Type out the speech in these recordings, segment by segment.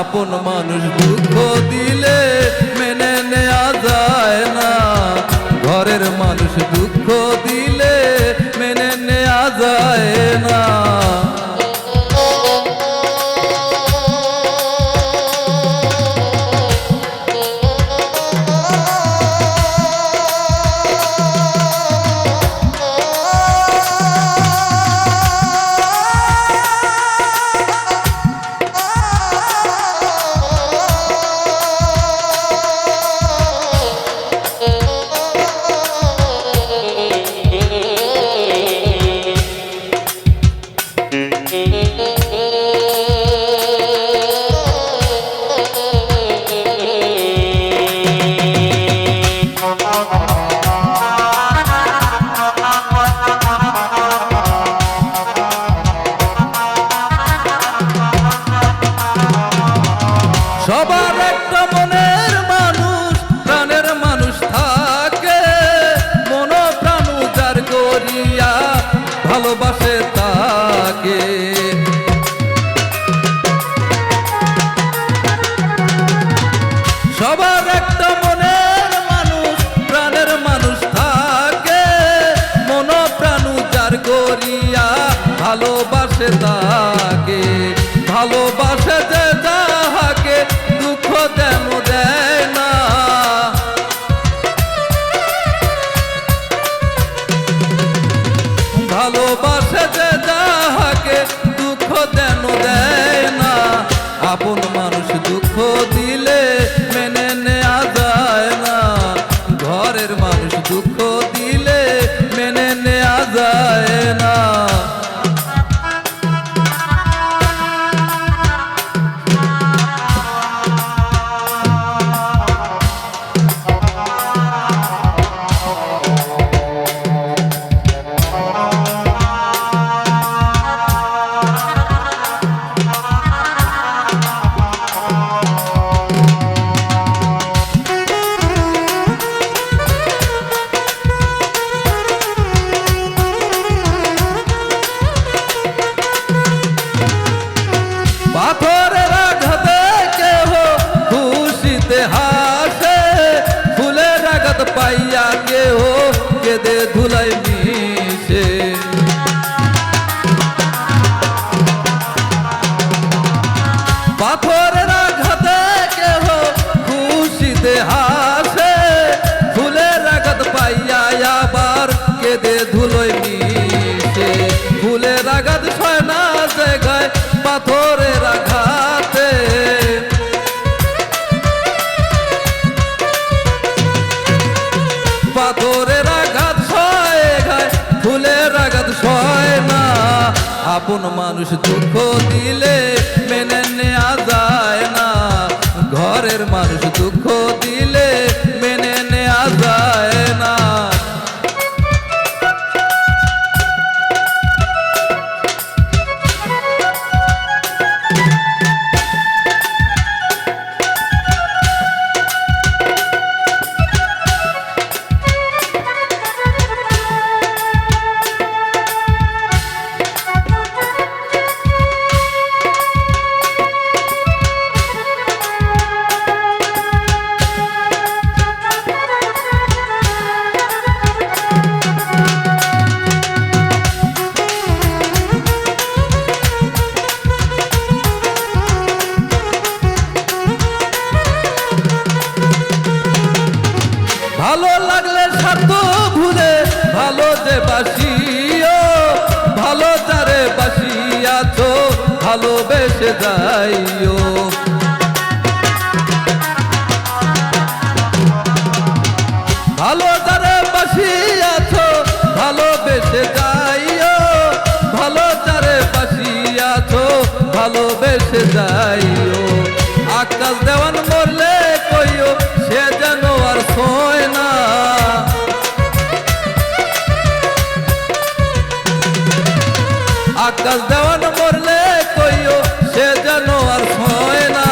আপন মানুষ দুঃখ দিলে মেনে নেয়া যায় না। ঘরের মানুষ দুঃখ সবার একটা Kolay আপন মানুষ দুঃখ দিলে মেনে বাসিও, ভালো তারে বাসিয়াছ ভালোবেসে যাইও। ভালো তারে বাসিয়াছ ভালোবেসে যাইও, ভালো তারে বাসিয়াছ ভালোবেসে যাইও। আকাশ দেওয়ান মরলে কইও, সে যেন আর হয় না।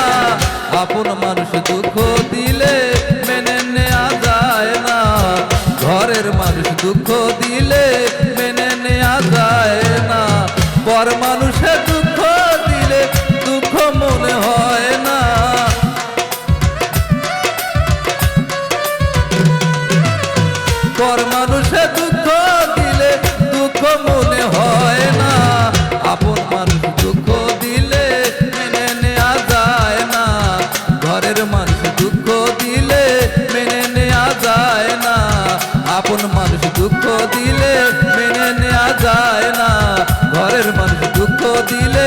আপন মানুষ দুঃখ দিলে মেনে নেওয়া যায় না। ঘরের মানুষ দুঃখ দিলে ঘরের মানুষ দুঃখ দিলে